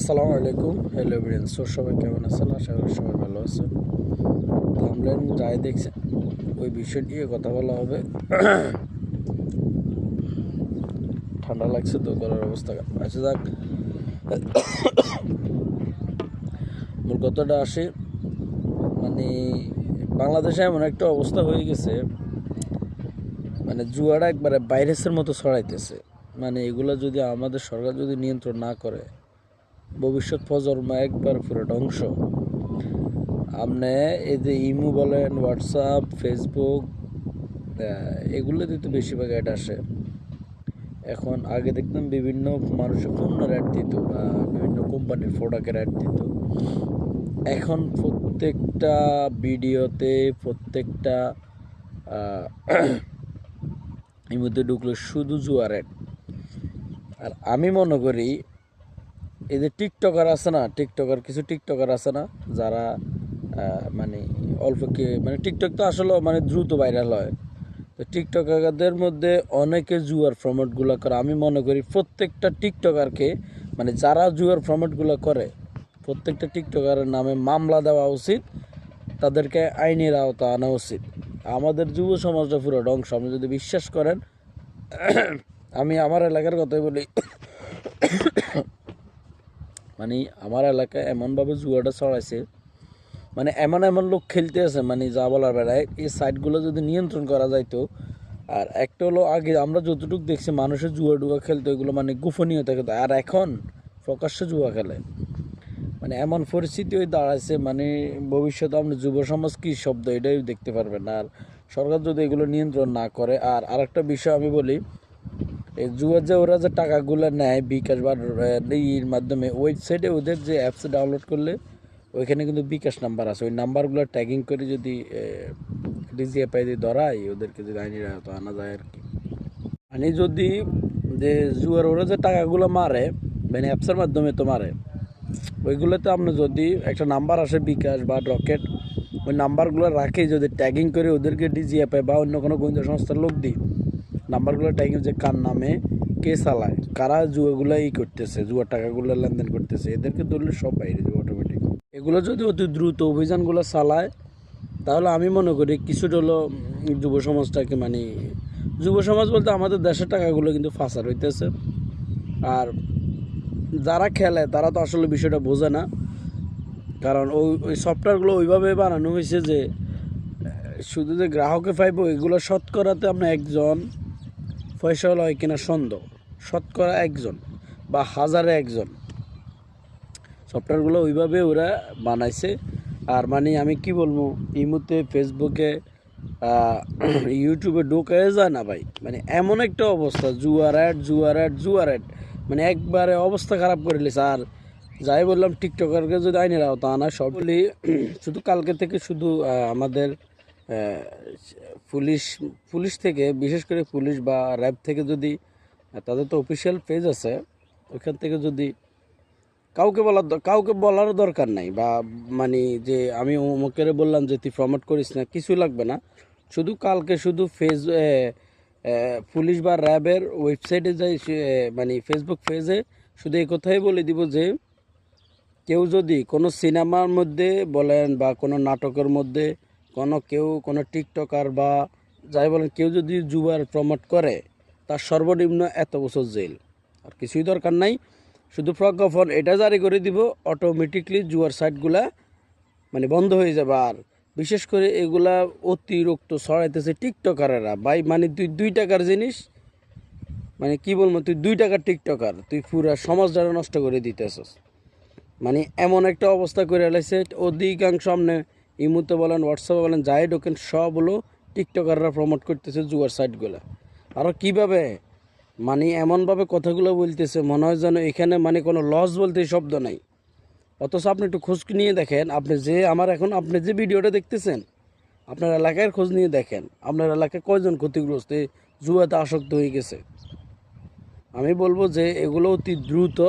আসসালামু আলাইকুম। Hello brain সবাই কেমন আছেন? আশা করি সবাই ভালো আছেন। থামলেন যাই দেখছেন ওই বিষয় নিয়ে কথা বলা হবে। ঠান্ডা লাগছে তো, গলার অবস্থা আচ্ছা যাক। মূল কথাটা আসে মানে বাংলাদেশে এমন একটা অবস্থা হয়ে গেছে মানে জুয়াটা একবারে ভাইরাসের মতো ছড়াইতেছে। মানে এগুলো যদি আমাদের সরকার যদি নিয়ন্ত্রণ না করে ভবিষ্যৎ প্রজন্ম একবার পুরো ধ্বংস। আপনি এই যে ইমো বলেন, হোয়াটসঅ্যাপ, ফেসবুক এগুলোতে তো বেশিরভাগ অ্যাড আসে। এখন আগে দেখতাম বিভিন্ন মানুষের পণ্যের অ্যাড দিত বা বিভিন্ন কোম্পানির প্রোডাক্টের অ্যাড দিত। এখন প্রত্যেকটা ভিডিওতে প্রত্যেকটা এর মধ্যে ঢুকলো শুধু জুয়ার অ্যাড আর আমি মনে করি এই যে টিকটকার আছে না টিকটকার কিছু টিকটকার আছে না, যারা মানে অল্প কি মানে টিকটক তো আসলে মানে দ্রুত ভাইরাল হয়। তো টিকটকারদের মধ্যে অনেকে জুয়ার ফর্মেটগুলো করে। আমি মনে করি প্রত্যেকটা টিকটকারকে মানে যারা জুয়ার ফর্মেটগুলো করে, প্রত্যেকটা টিকটকারের নামে মামলা দেওয়া উচিত, তাদেরকে আইনের আওতা আনা উচিত। আমাদের যুব সমাজটা পুরো ধ্বংস। আপনি যদি বিশ্বাস করেন, আমি আমার এলাকার কথাই বলি। মানে আমার এলাকায় এমনভাবে জুয়াটা ছড়াইছে মানে এমন এমন লোক খেলতে আছে মানে যা বলার বেড়ায় এই সাইটগুলো যদি নিয়ন্ত্রণ করা যাইতো আর একটা হলো আগে আমরা যতটুকু দেখছি মানুষের জুয়া ডুয়া খেলতো এগুলো মানে গোপনীয়তা খেতো আর এখন প্রকাশ্যে জুয়া খেলে। মানে এমন পরিস্থিতি হয়ে দাঁড়াইছে মানে ভবিষ্যতে আপনি যুব সমাজ কী শব্দ, এটাই দেখতে পারবেন আর সরকার যদি এগুলো নিয়ন্ত্রণ না করে, আর আরেকটা বিষয় আমি বলি জুয়ার যে ওরা যে টাকাগুলো নেয় বিকাশ বা ইর মাধ্যমে ওয়েবসাইটে ওদের যে অ্যাপস ডাউনলোড করলে ওইখানে কিন্তু বিকাশ নাম্বার আছে। ওই নাম্বারগুলো ট্যাগিং করে যদি ডিজিএফআই দিয়ে ধরাই ওদেরকে যদি আইনি তো আনা যায় আর কি। মানে যদি যে জুয়ার ওরা যে টাকাগুলো মারে মানে অ্যাপসের মাধ্যমে তো মারে, ওইগুলোতে আপনি যদি একটা নাম্বার আসে বিকাশ বা রকেট ওই নাম্বারগুলো রাখে যদি ট্যাগিং করে ওদেরকে ডিজিএফআই বা অন্য কোনো গোয়েন্দা সংস্থার লোক দিই নাম্বারগুলো ট্যাগিং যে কার নামে, কে চালায়, কারা জুয়াগুলো ই করতেছে, জুয়ার টাকাগুলো লেনদেন করতেছে, এদেরকে ধরলে সব বাইরে যাবে অটোমেটিক এগুলো যদি অতি দ্রুত অভিযানগুলো চালায়, তাহলে আমি মনে করি কিছুটা হলো যুব সমাজটাকে মানে যুব সমাজ বলতে আমাদের দেশের টাকাগুলো কিন্তু ফাঁসার হইতেছে। আর যারা খেলে, তারা তো আসলে বিষয়টা বোঝে না। কারণ ওই ওই সফটওয়্যারগুলো ওইভাবে বানানো হয়েছে যে শুধু যে গ্রাহকে পাইব, এগুলো শতকরাতে আপনার একজন পয়সা হয় কিনা সন্দেহ? শতকরা একজন বা হাজারে একজন। সফটওয়্যারগুলো ওইভাবে ওরা বানাইছে। আর মানে আমি কি বলব, এই ইমুতে ফেসবুকে ইউটিউবে ঢোকা যায় না ভাই। মানে এমন একটা অবস্থা, জুয়ার অ্যাড জুয়ার অ্যাড জুয়ার অ্যাড মানে একবারে অবস্থা খারাপ করে লিছে আর যাই বললাম টিকটকারকে যদি আইনের আওতা আনা সব বলি, শুধু কালকে থেকে শুধু আমাদের পুলিশ পুলিশ থেকে বিশেষ করে পুলিশ বা র্যাব থেকে যদি তাদের তো অফিসিয়াল পেজ আছে ওইখান থেকে যদি কাউকে বলার কাউকে বলার দরকার নাই বা মানে যে আমি অমুকের বললাম যে তুই প্রমোট করিস না কিছু লাগবে না। শুধু কালকে শুধু ফেস এ, এ, পুলিশ বা র্যাবের ওয়েবসাইটে যাই মানে ফেসবুক পেজে শুধু এই কথাই বলে দিব যে কেউ যদি কোনো সিনেমার মধ্যে বলেন বা কোনো নাটকের মধ্যে কোনো কেউ, কোনো টিকটকার বা যাই বলেন, কেউ যদি জুয়ার প্রমোট করে, তার সর্বনিম্ন এত বছর জেল। আর কিছুই দরকার নাই। শুধু প্রজ্ঞাপন এটা জারি করে দিব অটোমেটিকলি জুয়ার সাইটগুলা মানে বন্ধ হয়ে যাবে। আর বিশেষ করে এগুলা অতিরিক্ত ছড়াইতেছে টিকটকারেরা। ভাই মানে তুই দুই টাকার জিনিস মানে কি বলব, তুই দুই টাকার টিকটকার, তুই পুরা সমাজটারে নষ্ট করে দিতেছস। মানে এমন একটা অবস্থা করে এলাইছে অধিকাংশ সামনে ইমুতে বলেন হোয়াটসঅ্যাপে বলেন, যাই ঢোকেন সব হলো টিকটকাররা প্রমোট করতেছে জুয়ার সাইটগুলো আরও কীভাবে? মানে এমনভাবে কথাগুলো বলতেছে, মনে হয় যেন এখানে মানে কোনো লস বলতে শব্দ নাই। অথচ আপনি একটু খোঁজ নিয়ে দেখেন, আপনি যে আমার এখন, আপনি যে ভিডিওটা দেখতেছেন, আপনার এলাকার খোঁজ নিয়ে দেখেন, আপনার এলাকায় কয়জন ক্ষতিগ্রস্ত জুয়াতে আসক্ত হয়ে গেছে। আমি বলব যে এগুলো অতি দ্রুত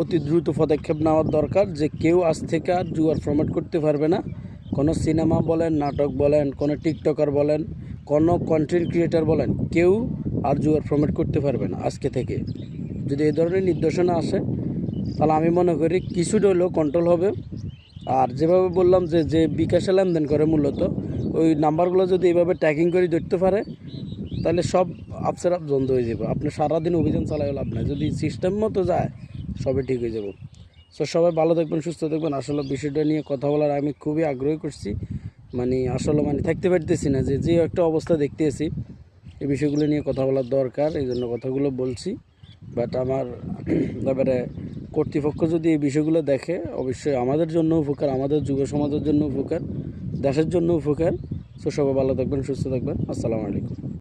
অতি দ্রুত পদক্ষেপ নেওয়ার দরকার যে কেউ আজ থেকে আর জুয়ার প্রমোট করতে পারবে না। কোনো সিনেমা বলেন, নাটক বলেন, কোনো টিকটকার বলেন, কোনো কন্টেন্ট ক্রিয়েটার বলেন, কেউ আর জুয়ার প্রমোট করতে পারবে না আজকে থেকে। যদি এই ধরনের নির্দেশনা আসে, তাহলে আমি মনে করি কিছুটা হলেও কন্ট্রোল হবে। আর যেভাবে বললাম যে যে বিকাশে লেনদেন করে মূলত, ওই নাম্বারগুলো যদি এইভাবে ট্র্যাকিং করে ধরতে পারে, তাহলে সব আপসের আপ বন্ধ হয়ে যাবে। আপনি সারাদিন অভিযান চালাই লাভ নাই। যদি সিস্টেম মতো যায় সবই ঠিক হয়ে যাব। সো সবাই ভালো থাকবেন, সুস্থ থাকবেন। আসলে বিষয়টা নিয়ে কথা বলার আমি খুবই আগ্রহী করছি। মানে আসলে মানে থাকতে পারতেছি না যে যে একটা অবস্থা দেখতেছি, এই বিষয়গুলো নিয়ে কথা বলার দরকার, এই জন্য কথাগুলো বলছি। বাট আমার ব্যাপারে কর্তৃপক্ষ যদি এই বিষয়গুলো দেখে, অবশ্যই আমাদের জন্য উপকার, আমাদের যুব সমাজের জন্য উপকার, দেশের জন্য উপকার। সো সবাই ভালো থাকবেন, সুস্থ থাকবেন। আসসালামু আলাইকুম।